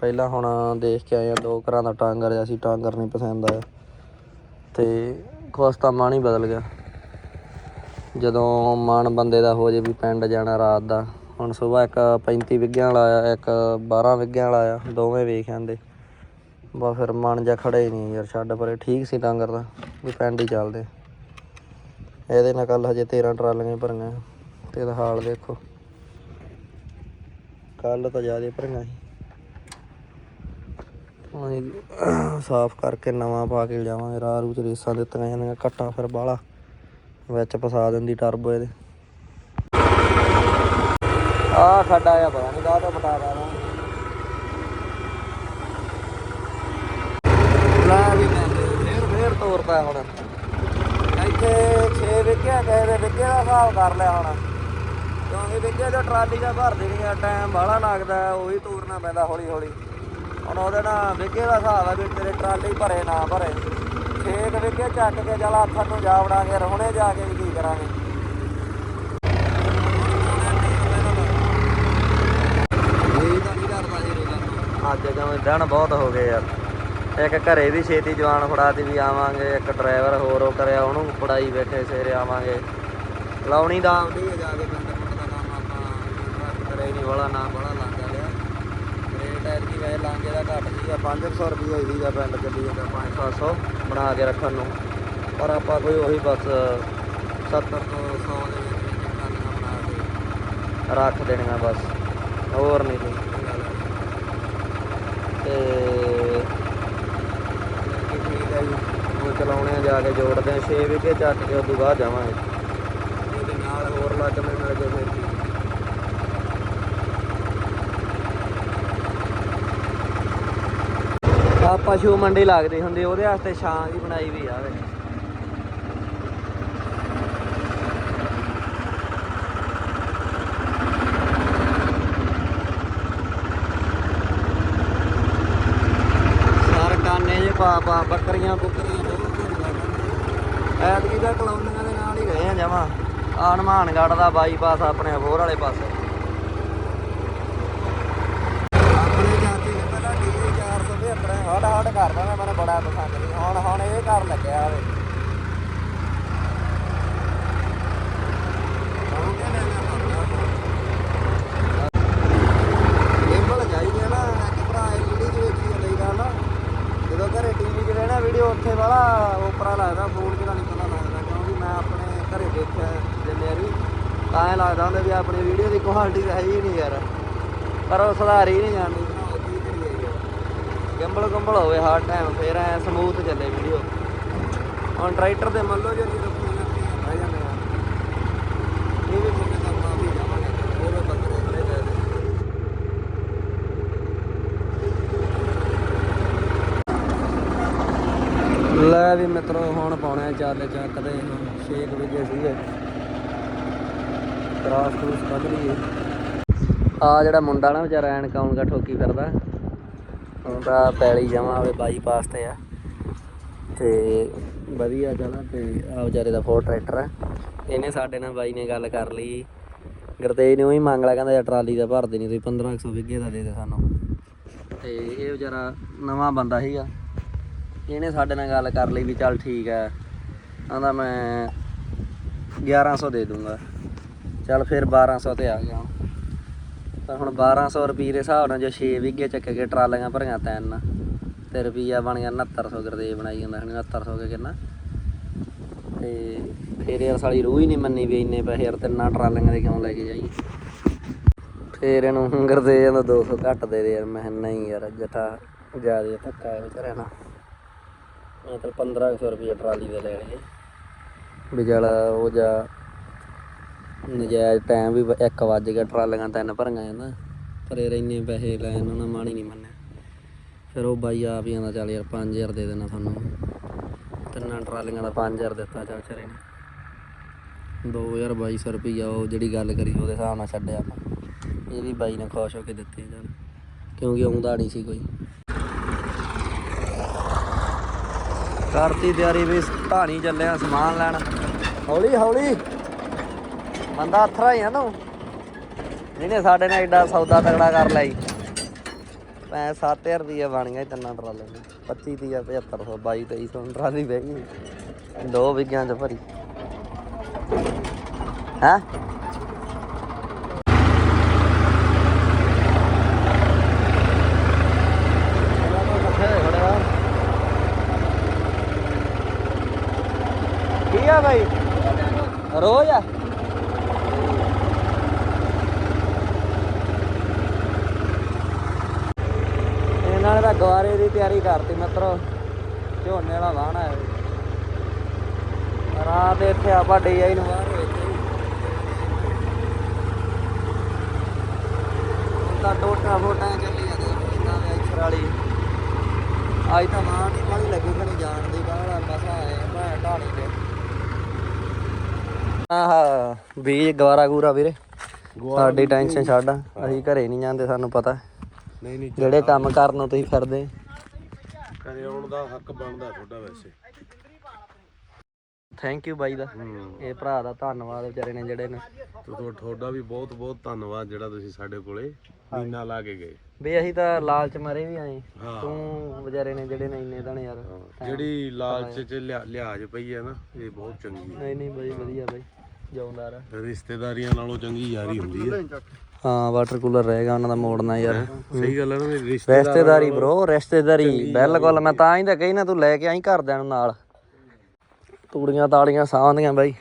ਪਹਿਲਾਂ ਹੁਣ ਦੇਖ ਕੇ ਆਏ ਆ, ਦੋ ਘਰਾਂ ਦਾ ਟਾਂਗਰ ਜਿਹਾ ਸੀ, ਟਾਂਗਰ ਨਹੀਂ ਪਸੰਦ ਆਇਆ। ਤੇ ਕੁਛ ਤਾਂ ਮਨ ਹੀ ਬਦਲ ਗਿਆ। ਜਦੋਂ ਮਨ ਬੰਦੇ ਦਾ ਹੋ ਜੇ ਵੀ ਪਿੰਡ ਜਾਣਾ ਰਾਤ ਦਾ ਹੁਣ ਸਵੇਰ ਇੱਕ 35 ਵਿੱਗਿਆਂ ਵਾਲਾ ਆਇਆ, ਇੱਕ 12 ਵਿੱਗਿਆਂ ਵਾਲਾ ਆਇਆ, ਦੋਵੇਂ ਵੇਖ ਆਂਦੇ। ਬਾ ਫਿਰ ਮਨ ਜਾ ਖੜੇ ਹੀ ਨਹੀਂ ਯਾਰ ਛੱਡ ਪਰੇ, ਠੀਕ ਸੀ ਡਾਂਗਰ ਦਾ ਵੀ ਪਿੰਡ ਹੀ ਚੱਲਦੇ। ਇਹਦੇ ਨਾਲ ਕੱਲ ਹਜੇ 13 ਟਰਾਲੀਆਂ ਹੀ ਭਰੀਆਂ, ਤੇ ਇਹਦਾ ਹਾਲ ਦੇਖੋ। ਕੱਲ ਤਾਂ ਜ਼ਿਆਦਾ ਭਰੀਆਂ ਸੀ। ਹੁਣ ਸਾਫ਼ ਕਰਕੇ ਨਵਾਂ ਪਾ ਕੇ ਜਾਵਾਂਗੇ ਰਾਹ ਰੂ ਚ ਰੇਸਾਂ ਦਿੱਤੀਆਂ ਜਾਂਦੀਆਂ ਕੱਟਾਂ ਫਿਰ ਬਾਹਲਾ। ਵਿੱਚ ਫਸਾ ਦਿੰਦੀ ਟਰਬੋ ਇਹਦੇ। ਆ ਖੱਡਾ ਆ, ਪਤਾ ਨਹੀਂ ਕਾਹ ਤੋਂ ਪਟਾ ਦੇਣਾ ਲਾ ਵੀ ਮੈਂ ਫੇਰ ਫੇਰ ਤੋਰਦਾ ਹੁਣ। ਇੱਥੇ 6 ਵਿਕਿਆ ਗਏ ਦੇ ਵਿਕੇ ਦਾ ਹਿਸਾਬ ਕਰ ਲਿਆ ਹੁਣ। ਕਿਉਂਕਿ ਵਿਕੇ ਦਾ ਟਰਾਲੀ ਦਾ ਭਰ ਦੇਣੀ ਆ, ਟਾਈਮ ਬਾਹਲਾ ਲੱਗਦਾ, ਉਹੀ ਤੋਰਨਾ ਪੈਂਦਾ ਹੌਲੀ ਹੌਲੀ ਹੁਣ ਉਹਦੇ ਨਾਲ ਵਿਕੇ ਦਾ ਹਿਸਾਬ ਆ ਵੀ ਤੇਰੇ ਟਰਾਲੀ ਭਰੇ ਨਾ ਭਰੇ। ਛੇਕ ਵਿਕੇ ਚੱਕ ਕੇ ਚਲ ਆਥਣ ਨੂੰ ਜਾ ਵੜਾਂਗੇ ਹੁਣੇ ਜਾ ਕੇ ਵੀ ਕੀ ਕਰਾਂਗੇ ਅੱਜ ਕਿਉਂ ਦਿਨ ਬਹੁਤ ਹੋ ਗਏ ਯਾਰ। ਇੱਕ ਘਰੇ ਵੀ ਛੇਤੀ ਜਵਾਨ ਫੜਾਤੀ ਵੀ ਆਵਾਂਗੇ, ਇੱਕ ਡਰਾਈਵਰ ਹੋਰ ਉਹ ਕਰਿਆ, ਉਹਨੂੰ ਫੜਾਈ ਬੈਠੇ ਸਵੇਰੇ ਆਵਾਂਗੇ। ਲਾਉਣੀ ਦਾ ਆਉਂਦੀ ਹੈ ਜਾ ਕੇ, ਪਿੰਡ ਪੁੰਡ ਦਾ ਕੰਮ ਆਪਾਂ ਕਰੇ ਨਹੀਂ ਵਾਲਾ ਨਾ ਬੜਾ ਲਾਂਗਾ ਲਿਆ ਰੇਟ ਐਤਕੀ ਵੈਸੇ ਲਾਂਗੇ ਦਾ ਘੱਟ ਸੀਗਾ 500 ਰੁਪਏ ਹੋਈ ਸੀਗਾ ਪਿੰਡ ਚੱਲੀ ਜਾਂਦਾ 500 ਬਣਾ ਕੇ ਰੱਖਣ ਨੂੰ। ਪਰ ਆਪਾਂ ਕੋਈ ਉਹੀ ਬਸ 70 ਤੋਂ 100 ਦੇ ਵਿੱਚ ਬਣਾ ਕੇ ਰੱਖ ਦੇਣੀਆਂ ਬਸ, ਹੋਰ ਨਹੀਂ ਕੋਈ ਗੱਲ। ਤੇ ਬਾਕੀ ਠੀਕ ਹੈ ਜੀ ਉਹ ਚਲਾਉਣੇ ਕੇ ਜੋੜਦੇ ਆ 6 ਵਿਕੇ ਚੱਕ ਕੇ ਉਦੋਂ ਬਾਅਦ ਜਾਵਾਂਗੇ। ਉਹਦੇ ਨਾਲ ਹੋਰ ਲੱਗ ਮਿਲ ਮਿਲ ਕੇ ਫਿਰ ਆ ਪਸ਼ੂ ਮੰਡੀ ਲੱਗਦੀ ਹੁੰਦੀ, ਉਹਦੇ ਵਾਸਤੇ ਛਾਂ ਦੀ ਬਣਾਈ ਵੀ ਆਵੇ ਸਰ ਕਾਨੇ ਜੇ ਪਾ ਪਾ ਬੱਕਰੀਆਂ ਬੁੱਕਰੀਆਂ ਐਤਕੀ ਦਾ ਕਲੋਨੀਆਂ ਦੇ ਨਾਲ ਹੀ ਗਏ ਆ ਜਮਾ। ਆ ਹਨੂਮਾਨਗੜ੍ਹ ਦਾ ਬਾਈਪਾਸ ਆਪਣੇ ਹੋਰ ਵਾਲੇ ਪਾਸੇ। ਆਪਣੇ ਚਾਚੇ ਨੇ ਪਹਿਲਾਂ ਡੀਜ਼ਲ 475 ਹਟ ਹਟ ਕਰਦਾ ਮੈਂ ਮੈਨੂੰ ਬੜਾ ਪਸੰਦ ਨਹੀਂ। ਹੁਣ ਹੁਣ ਇਹ ਕਰ ਲੱਗਿਆ ਵੇ। ਆ ਨਾ ਇੱਕ ਭਰਾ ਐਲਈਡੀ ਜਦੋਂ ਘਰੇ ਟੀਵੀ 'ਚ ਰਹਿਣਾ ਵੀਡੀਓ ਉੱਥੇ ਵਾਲਾ ਉਪਰਾ ਲੱਗਦਾ ਫੋਨ 'ਚ ਤਾਂ ਨਹੀਂ ਪਤਾ ਲੱਗਦਾ ਕਿਉਂਕਿ ਮੈਂ ਆਪਣੇ ਦੇਖਿਆ ਜਿੰਨੇ ਵਾਰੀ ਤਾਂ ਐਂ ਲੱਗਦਾ ਹੁੰਦਾ ਵੀ ਆਪਣੀ ਵੀਡੀਓ ਦੀ ਕੁਆਲਿਟੀ ਤਾਂ ਹੈ ਹੀ ਨਹੀਂ ਯਾਰ। ਪਰ ਉਹ ਸੁਧਾਰੀ ਨਹੀਂ ਜਾਂਦੀ। ਬਣਾਉਂਦੀ ਕਰੀ ਗੰਬਲ ਗੰਬਲ ਹੋਵੇ ਹਰ ਟਾਈਮ ਫੇਰ ਐ ਸਮੂਥ ਚੱਲੇ ਵੀਡੀਓ ਹੁਣ ਟਰੈਕਟਰ ਤੇ ਮੰਨ ਲਓ ਜੇ ਨਹੀਂ ਰੱਖਣੀ ਲੱਗੇ ਬਹਿ ਜਾਂਦੇ ਆ। ਇਹ ਵੀ ਮੁੰਡੇ ਦਾ ਮਾਫੀ ਜਾਵਾਂਗੇ ਉਹ ਬੱਕਰੇ ਖੜੇ ਗਏ ਨੇ ਲੈ ਵੀ ਮਿੱਤਰੋ, ਹੁਣ ਪਾਉਣਾ ਚੱਲ ਚੱਕ ਦੇ 6 ਵਜੇ ਸੀਗੇ ਕਰਾਸ ਕਰੂਸ ਕੱਢ ਲਈਏ। ਆ ਜਿਹੜਾ ਮੁੰਡਾ ਨਾ ਵਿਚਾਰਾ ਐਨ ਕਾਉਂਗਾ ਠੋਕੀ ਫਿਰਦਾ ਉਹਦਾ ਪੈਲੀ ਜਮਾ ਆਵੇ ਬਾਈਪਾਸ ਤੇ ਆ। ਤੇ ਵਧੀਆ ਜਗ੍ਹਾ ਤੇ ਆ ਵਿਚਾਰੇ ਦਾ ਫੋਰ ਟਰੈਕਟਰ ਆ। ਇਹਨੇ ਸਾਡੇ ਨਾਲ ਬਾਈ ਨੇ ਗੱਲ ਕਰ ਲਈ। ਗੁਰਤੇਜ ਨੇ ਉਹੀ ਮੰਗ ਲਿਆ, ਕਹਿੰਦਾ ਯਾਰ ਟਰਾਲੀ ਦਾ ਭਰ ਦੇ ਨਹੀਂ ਤੁਸੀਂ 1500 ਵਿੱਗੇ ਦਾ ਦੇ ਦੇ ਸਾਨੂੰ। ਤੇ ਇਹ ਵਿਚਾਰਾ ਨਵਾਂ ਬੰਦਾ ਸੀਗਾ। ਇਹਨੇ ਸਾਡੇ ਨਾਲ ਗੱਲ ਕਰ ਲਈ ਵੀ ਚੱਲ ਠੀਕ ਹੈ ਆਂਦਾ ਮੈਂ 1100 ਦੇ ਦੂੰਗਾ। ਚੱਲ ਫਿਰ 1200 ਤੇ ਆ ਗਿਆ ਤਾਂ ਹੁਣ 1200 ਰੁਪਏ ਦੇ ਹਿਸਾਬ ਨਾਲ ਜੋ 6 ਵਿਗੇ ਚੱਕ ਕੇ ਟਰਾਲੀਆਂ ਭਰੀਆਂ ਤਿੰਨ, ਤੇ ਰੁਪਈਆ ਬਣ ਗਿਆ 6900 ਗਰਦੇ ਬਣਾਈ ਜਾਂਦਾ ਹੁਣ 6900 ਕੇ ਕਿੰਨਾ? ਤੇ ਫਿਰ ਯਾਰ ਸਾਲੀ ਰੂਹ ਹੀ ਨਹੀਂ ਮੰਨੀ ਵੀ ਇੰਨੇ ਪੈਸੇ ਯਾਰ ਤਿੰਨਾਂ ਟਰਾਲੀਆਂ ਦੇ ਕਿਉਂ ਲੈ ਕੇ ਜਾਈਏ? ਫਿਰ ਇਹਨੂੰ ਹੰਗਰ ਦੇ ਜਾਂਦਾ 200 ਘੱਟ ਦੇ ਦੇ ਯਾਰ। ਮੈਂ ਕਿਹਾ ਨਹੀਂ ਯਾਰ ਜਟਾ ਜ਼ਿਆਦਾ ਧੱਕਾ ਹੈ ਵਿਚਾਰਿਆਂ ਨਾਲ ਮਤਲਬ 1500 ਰੁਪਏ ਟਰਾਲੀ ਦੇ ਲੈ ਲਏ ਉਹ ਜਾ ਨਜਾਇਜ਼ ਟਾਈਮ ਵੀ 1 ਵੱਜ ਗਿਆ, ਟਰਾਲੀਆਂ ਤਿੰਨ ਭਰੀਆਂ ਜਾਂਦਾ ਪਰ ਯਾਰ ਇੰਨੇ ਪੈਸੇ ਲੈ ਇਹਨਾਂ ਨਾਲ ਮਾਣੀ ਨਹੀਂ ਮੰਨਿਆ। ਫਿਰ ਉਹ ਬਾਈ ਆਪ ਹੀ ਆਂਦਾ, ਚੱਲ ਯਾਰ 5000 ਦੇ ਦੇਣਾ ਤੁਹਾਨੂੰ। ਤਿੰਨਾਂ ਟਰਾਲੀਆਂ ਦਾ 5000 ਦਿੱਤਾ, ਚੱਲ ਚਰੇ ਨੇ। 2200 ਰੁਪਈਆ ਉਹ ਜਿਹੜੀ ਗੱਲ ਕਰੀ, ਉਹਦੇ ਹਿਸਾਬ ਨਾਲ ਛੱਡਿਆ ਆਪਾਂ। ਇਹ ਵੀ ਬਾਈ ਨੇ ਖੁਸ਼ ਹੋ ਕੇ ਦਿੱਤੇ ਚੱਲ। ਕਿਉਂਕਿ ਆਉਂਦਾ ਨਹੀਂ ਸੀ ਕੋਈ। ਕਰਤੀ ਤਿਆਰੀ ਵੀ ਢਾਣੀ ਚੱਲੇ ਸਮਾਨ ਲੈਣ। ਹੌਲੀ ਹੌਲੀ। ਬੰਦਾ ਅਥਰਾ ਹੀ ਆ ਤੂੰ ਇਹਨੇ ਸਾਡੇ ਨਾਲ ਐਡਾ ਸੌਦਾ ਤਗੜਾ ਕਰ ਲਿਆ ਲਈ ਮੈਂ 7000 ਦੀ ਬਣ ਗਿਆ ਤਿੰਨਾਂ ਟਰਾਲੇ ਨੂੰ 25 ਦੀ ਆ 7500 22 2300 ਟਰਾਲੀ ਬਹਿ ਗਈ ਦੋ ਵਿਗਿਆਂ ਚ ਭਰੀ। ਹੈ ਕੀ ਆ ਭਾਈ। ਰੋਜ਼ ਆ। ਇਹਨਾਂ ਨੇ ਤਾਂ ਗਵਾਰੇ ਦੀ ਤਿਆਰੀ ਕਰਤੀ ਮਿੱਤਰੋ। ਝੋਨੇ ਵਾਲਾ ਵਾਹਣਾ ਹੈ ਰਾਤ ਇੱਥੇ ਆਪਾਂ ਡੀਆਈ ਨੂੰ ਬਾਹਰ ਵਿੱਚ ਤਾਂ ਟੋਟਾ ਫੋਟਾਂ ਚੱਲੀ ਜਾਂਦੇ ਇਹਨਾਂ ਦੇ ਵਾਲੀ। ਅੱਜ ਤਾਂ ਮਾਂ ਦੀ ਕਾਲੀ ਲੱਗੀ ਕਣੀ ਜਾਣ ਦੀ ਕਾਹਲਾ ਮਸਾ ਆਏ ਮੈਂ ਢਾਣੀ ਤੇ। ਆਹ ਬੀਜ ਗਵਾਰਾ ਗੂਰਾ ਵੀਰੇ। ਸਾਡੀ ਟੈਨਸ਼ਨ ਛੱਡ ਅਸੀਂ ਘਰੇ ਨਹੀਂ ਜਾਂਦੇ ਸਾਨੂੰ ਪਤਾ। ਨਹੀਂ ਨਹੀਂ ਜਿਹੜੇ ਕੰਮ ਕਰਨ ਨੂੰ ਤੁਸੀਂ ਫਿਰਦੇ। ਕਰੇ ਆਉਣ ਦਾ ਹੱਕ ਬਣਦਾ ਤੁਹਾਡਾ ਵੈਸੇ। ਥੈਂਕ ਯੂ ਬਾਈ ਦਾ। ਇਹ ਭਰਾ ਦਾ ਧੰਨਵਾਦ ਵਿਚਾਰੇ ਨੇ ਜਿਹੜੇ ਨੇ। ਤੇ ਤੁਹਾ- ਤੁਹਾਡਾ ਵੀ ਬਹੁਤ ਬਹੁਤ ਧੰਨਵਾਦ ਜਿਹੜਾ ਤੁਸੀਂ ਸਾਡੇ ਕੋਲੇ ਮਹੀਨਾ ਲਾ ਕੇ ਗਏ। ਵੀ ਅਸੀਂ ਤਾਂ ਲਾਲਚ ਮਰੇ ਵੀ ਆਏ। ਤੂੰ ਵਿਚਾਰੇ ਨੇ ਜਿਹੜੇ ਨੇ ਇੰਨੇ ਦਣ ਯਾਰ। ਜਿਹੜੀ ਲਾਲਚ ਚ ਲਿਆ- ਲਿਹਾਜ਼ ਪਈ ਹੈ ਨਾ ਇਹ ਬਹੁਤ ਚੰਗੀ ਹੈ ਨਹੀਂ ਨਹੀਂ ਬਾਈ ਵਧੀਆ ਬਾਈ। ਜਾਉਂਦਾਰ ਆ। ਰਿਸ਼ਤੇਦਾਰੀਆਂ ਨਾਲੋਂ ਚੰਗੀ ਯਾਰੀ ਹੁੰਦੀ ਹੈ ਹਾਂ ਵਾਟਰ ਕੂਲਰ ਰਹੇਗਾ ਉਹਨਾਂ ਦਾ ਮੋੜਨਾ ਯਾਰ। ਸਹੀ ਗੱਲ ਹੈ ਨਾ ਰਿਸ਼ਤੇਦਾਰ ਰਿਸ਼ਤੇਦਾਰੀ ਬ్రో ਰਿਸ਼ਤੇਦਾਰੀ ਬਿਲਕੁਲ ਮੈਂ ਤਾਂ ਹੀ ਤਾਂ ਕਹੀ ਨਾ ਤੂੰ ਲੈ ਕੇ ਆਈ ਘਰਦਿਆਂ ਨੂੰ ਨਾਲ। ਤੂੜੀਆਂ ਤਾੜੀਆਂ ਸਾਂਦੀਆਂ ਬਾਈ।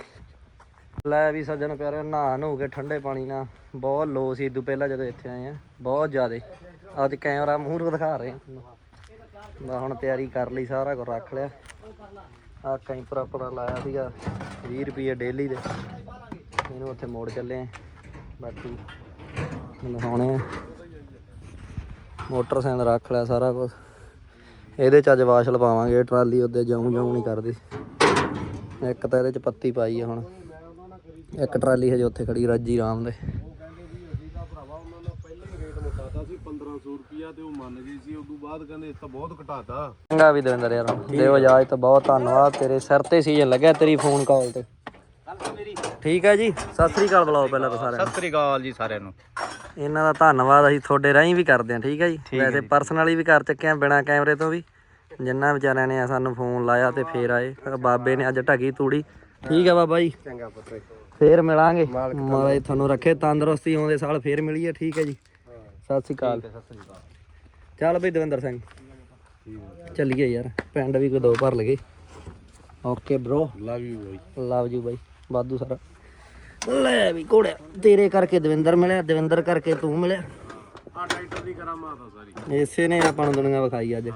ਲੈ ਵੀ ਸੱਜਣ ਪਿਆਰੇ ਨਹਾ ਨੂ ਕੇ ਠੰਡੇ ਪਾਣੀ ਨਾਲ। ਬਹੁਤ ਲੋ ਸੀ ਇਦੋਂ ਪਹਿਲਾਂ ਜਦੋਂ ਇੱਥੇ ਆਏ ਆ। ਬਹੁਤ ਜ਼ਿਆਦੇ। ਅੱਜ ਕੈਮਰਾ ਮੂੰਹ ਨੂੰ ਦਿਖਾ ਰਹੇ ਆ। ਮੈਂ ਹੁਣ ਤਿਆਰੀ ਕਰ ਲਈ ਸਾਰਾ ਕੁਝ ਰੱਖ ਲਿਆ। ਆ ਕਈ ਪ੍ਰੋਪਰ ਲਾਇਆ ਸੀਗਾ 20 ਰੁਪਏ ਡੇਲੀ ਦੇ। ਇਹਨੂੰ ਉੱਥੇ ਮੋੜ ਚੱਲੇ ਆ। ਬਾਕੀ ਦਿਖਾਉਣੇ ਆ। ਮੋਟਰਸਾਈਕਲ ਰੱਖ ਲਿਆ ਸਾਰਾ ਕੁਝ ਇਹਦੇ ਚ ਅੱਜ ਵਾਸ਼ ਲਵਾਵਾਂਗੇ ਟਰਾਲੀ ਉਹਦੇ ਜਾਉਂ ਜਾਉਂ ਨਹੀਂ ਕਰਦੀ। ਇੱਕ ਤਾਂ ਇਹਦੇ ਚ ਪੱਤੀ ਪਾਈ ਆ ਹੁਣ। ਇੱਕ ਟਰਾਲੀ ਹਜੇ ਉੱਥੇ ਖੜੀ ਰਾਜੀ ਰਾਮ ਦੇ। ਚੰਗਾ ਵੀ ਦਵਿੰਦਰ ਯਾਰ ਦੇਵ ਆਜਾਜ ਤਾਂ ਬਹੁਤ ਧੰਨਵਾਦ ਤੇਰੇ ਸਿਰ ਤੇ ਸੀਜ਼ਨ ਲੱਗਿਆ ਤੇਰੀ ਫੋਨ ਕਾਲ ਤੇ। ਠੀਕ ਹੈ ਜੀ ਸਤਿ ਸ੍ਰੀ ਅਕਾਲ ਬੁਲਾਓ ਪਹਿਲਾਂ ਤਾਂ ਸਾਰਿਆਂ ਸਤਿ ਸ੍ਰੀ ਅਕਾਲ ਜੀ ਸਾਰਿਆਂ ਨੂੰ। ਇਹਨਾਂ ਦਾ ਧੰਨਵਾਦ ਅਸੀਂ ਤੁਹਾਡੇ ਰਾਹੀਂ ਵੀ ਕਰਦੇ ਹਾਂ ਠੀਕ ਹੈ ਜੀ? ਵੈਸੇ ਪਰਸਨਲੀ ਵੀ ਕਰ ਚੱਕੇ ਆ ਬਿਨਾ ਕੈਮਰੇ ਤੋਂ ਵੀ। ਜਿੰਨਾ ਵਿਚਾਰਿਆਂ ਨੇ ਸਾਨੂੰ ਫੋਨ ਲਾਇਆ ਤੇ ਫੇਰ ਆਏ। ਬਾਬੇ ਨੇ ਅੱਜ ਢੱਗੀ ਤੂੜੀ। ਠੀਕ ਹੈ ਬਾਬਾ ਜੀ। ਚੰਗਾ ਪੁੱਤਰੇ। ਫੇਰ ਮਿਲਾਂਗੇ। ਮਾਲਕ ਤੁਹਾਨੂੰ ਰੱਖੇ ਤੰਦਰੁਸਤੀ ਆਉਂਦੇ ਸਾਲ ਫੇਰ ਮਿਲੀਏ ਠੀਕ ਹੈ ਜੀ। ਸਤਿ ਸ੍ਰੀ ਅਕਾਲ। ਚੱਲ ਬਈ ਦਵਿੰਦਰ ਸਿੰਘ। ਚੱਲੀਏ ਯਾਰ ਪਿੰਡ ਵੀ ਕੋਈ ਦੋ ਭਰ ਲਗੇ ਓਕੇ ਬ్రో ਲਵ ਯੂ ਬਾਈ ਲਵ ਯੂ ਬਾਈ ਵਾਧੂ ਸਾਰਾ। ਲੈ ਵੀ ਕੋੜਿਆ ਤੇਰੇ ਕਰਕੇ ਦਵਿੰਦਰ ਮਿਲਿਆ ਦਵਿੰਦਰ ਕਰਕੇ ਤੂੰ ਮਿਲਿਆ। ਆ ਟਰੈਕਟਰ ਦੀ ਕਰਾਮਾਤ ਆ ਸਾਰੀ। ਇਸੇ ਨੇ ਆਪਾਂ ਨੂੰ ਦੁਨੀਆ ਵਿਖਾਈ ਅੱਜ।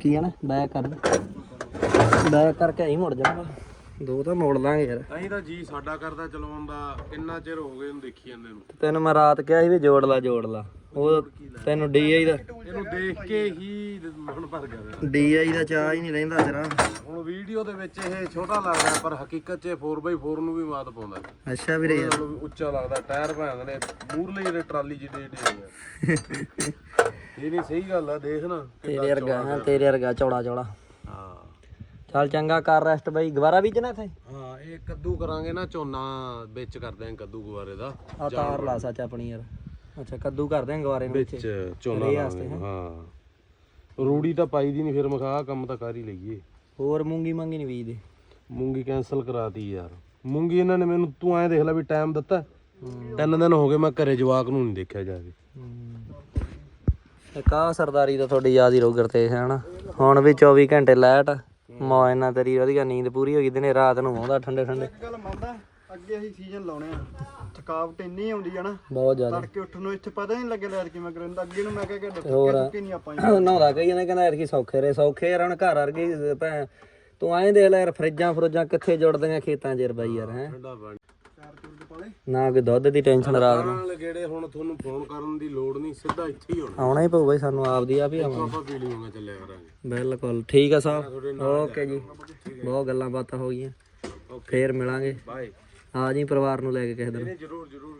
ਕੀ ਹੈ ਨਾ ਬੈਕ ਕਰ। ਬੈਕ ਕਰਕੇ ਹੀ ਮੁੜ ਜਾਣਾ। ਦੋ ਤਾਂ ਮੋੜ ਲਾਂਗੇ ਯਾਰ। ਅਸੀਂ ਤਾਂ ਜੀ ਸਾਡਾ ਕਰਦਾ ਚਲਾਉਣ ਦਾ ਕਿੰਨਾ ਚਿਰ ਹੋ ਗਿਆ ਇਹਨੂੰ ਦੇਖੀ ਜਾਂਦੇ ਨੂੰ। ਤੈਨੂੰ ਮੈਂ ਰਾਤ ਕਿਹਾ ਸੀ ਵੀ ਜੋੜ ਲਾ ਜੋੜ ਲਾ। ਉਹ ਤੈਨੂੰ ਡੀਆਈ ਦਾ ਇਹਨੂੰ ਦੇਖ ਕੇ ਹੀ ਮਨ ਭਰ ਗਿਆ। ਡੀਆਈ ਦਾ ਚਾਹ ਹੀ ਨਹੀਂ ਰਹਿੰਦਾ ਤੇਰਾ। ਹੁਣ ਵੀਡੀਓ ਦੇ ਵਿੱਚ ਇਹ ਛੋਟਾ ਲੱਗਦਾ ਪਰ ਹਕੀਕਤ 'ਚ ਇਹ 4x4 ਨੂੰ ਵੀ ਮਾਤ ਪਾਉਂਦਾ। ਅੱਛਾ ਵੀਰੇ। ਯਾਰ ਉੱਚਾ ਲੱਗਦਾ ਟਾਇਰ ਭਾਂਦੇ ਨੇ ਮੂਰਲੇ ਜਿਹੜੇ ਟਰਾਲੀ ਜਿਹੇ ਡੇ [LAUGHS] ਇਹ ਨਹੀਂ ਸਹੀ ਗੱਲ ਆ ਦੇਖ ਨਾ ਤੇਰੇ ਵਰਗਾ ਤੇਰੇ ਵਰਗਾ ਚੌੜਾ ਚੌੜਾ ਹਾਂ। ਚੱਲ ਚੰਗਾ ਕਰ ਰੈਸਟ ਬਾਈ। ਗਵਾਰਾ ਬੀਜਣਾ ਇੱਥੇ? ਹਾਂ ਇਹ ਕੱਦੂ ਕਰਾਂਗੇ ਨਾ ਝੋਨਾ ਵਿੱਚ ਕਰਦੇ ਆਂ ਕੱਦੂ ਗੁਵਾਰੇ ਦਾ। ਆ ਤਾਰ ਲਾ ਸੱਚ ਆਪਣੀ ਯਾਰ। ਅੱਛਾ ਕੱਦੂ ਕਰਦੇ ਆਂ ਗਵਾਰੇ ਨੂੰ ਵਿੱਚ ਝੋਨਾ ਰੇ ਹਾਂ? ਰੂੜੀ ਤਾਂ ਪਾਈ ਦੀ ਨਹੀਂ ਫਿਰ ਮਖਾ ਕੰਮ ਤਾਂ ਕਰ ਹੀ ਲਈਏ। ਹੋਰ ਮੂੰਗੀ ਮੰਗੀ ਨਹੀਂ ਬੀਜਦੇ? ਮੂੰਗੀ ਕੈਨਸਲ ਕਰਾਤੀ ਯਾਰ। ਮੂੰਗੀ ਇਹਨਾਂ ਨੇ ਮੈਨੂੰ ਤੂੰ ਐਂ ਦੇਖ ਲੈ ਵੀ ਟਾਈਮ ਦਿੱਤਾ। ਤਿੰਨ ਦਿਨ ਹੋ ਗਏ ਮੈਂ ਘਰੇ ਜਵਾਕ ਨੂੰ ਨਹੀਂ ਦੇਖਿਆ ਜਾ ਕੇ। ਇੱਕ ਆਹ ਸਰਦਾਰੀ ਤਾਂ ਤੁਹਾਡੀ ਯਾਦ ਹੀ ਰਹੂ ਗੁਰਤੇਜ ਹੈ ਨਾ ਹੁਣ ਵੀ 24 ਘੰਟੇ ਲਾਈਟ ਮੌਜ ਨਾਲ ਤੇਰੀ ਵਧੀਆ ਨੀਂਦ ਪੂਰੀ ਹੋ ਗਈ ਦਿਨੇ ਰਾਤ ਨੂੰ ਆਉਂਦਾ ਠੰਡੇ ਠੰਡੇ। ਗੱਲ ਮੰਨਦਾ ਅੱਗੇ ਅਸੀਂ ਸੀਜ਼ਨ ਲਾਉਣੇ ਆ। ਥਕਾਵਟ ਇੰਨੀ ਆਉਂਦੀ ਆ ਨਾ ਬਹੁਤ ਜ਼ਿਆਦਾ। ਤੜਕੇ ਉੱਠਣ ਨੂੰ ਇੱਥੇ ਪਤਾ ਨਹੀਂ ਲੱਗਿਆ ਯਾਰ ਕਿ ਮੈਂ ਕਰਾਂ ਅੱਗੇ ਨੂੰ ਮੈਂ ਕਿਹਾ ਕਿ ਹੋਰ। ਡੱਕੇ ਕਿ ਨਹੀਂ ਆਪਾਂ [COUGHS] ਨਹਾਉਂਦਾ ਕਈ ਜਾਂਦੇ ਕਹਿੰਦਾ ਐਤਕੀ ਸੌਖੇ ਰੇ ਸੌਖੇ ਯਾਰ ਹੁਣ ਘਰ ਵਰਗੇ ਭੈਣ। ਤੂੰ ਐਂ ਦੇਖ ਲੈ ਯਾਰ ਫਰਿੱਜਾਂ ਫਰੁੱਜਾਂ ਕਿੱਥੇ ਜੁੜਦੀਆਂ ਖੇਤਾਂ 'ਚ ਯਾਰ ਬਾਈ ਯਾਰ ਹੈ। ਪਾਲੇ ਨਾ ਕੋਈ ਦੁੱਧ ਦੀ ਟੈਨਸ਼ਨ ਰਾਤ ਨੂੰ। ਨਾਲ ਗੇੜੇ ਹੁਣ ਤੁਹਾਨੂੰ ਫੋਨ ਕਰਨ ਦੀ ਲੋੜ ਨਹੀਂ ਸਿੱਧਾ ਇੱਥੇ ਹੀ ਹੋਣਾ ਆਉਣਾ ਹੀ ਪਊ ਬਾਈ ਸਾਨੂੰ ਆਪਦੀ ਆਪ ਹੀ ਆਵਾਂ ਆਪਾਂ ਪੀਲੀ ਹੋਣਾ ਚੱਲਿਆ ਕਰਾਂਗੇ। ਬਿਲਕੁਲ ਠੀਕ ਆ ਸਾਹਿਬ। ਓਕੇ ਜੀ। ਬਹੁਤ ਗੱਲਾਂ ਬਾਤਾਂ ਹੋ ਗਈਆਂ। ਫੇਰ ਮਿਲਾਂਗੇ। ਬਾਏ ਆ ਜੀ ਪਰਿਵਾਰ ਨੂੰ ਲੈ ਕੇ ਕਿਸੇ ਦਿਨ। ਜਰੂਰ ਜਰੂਰ।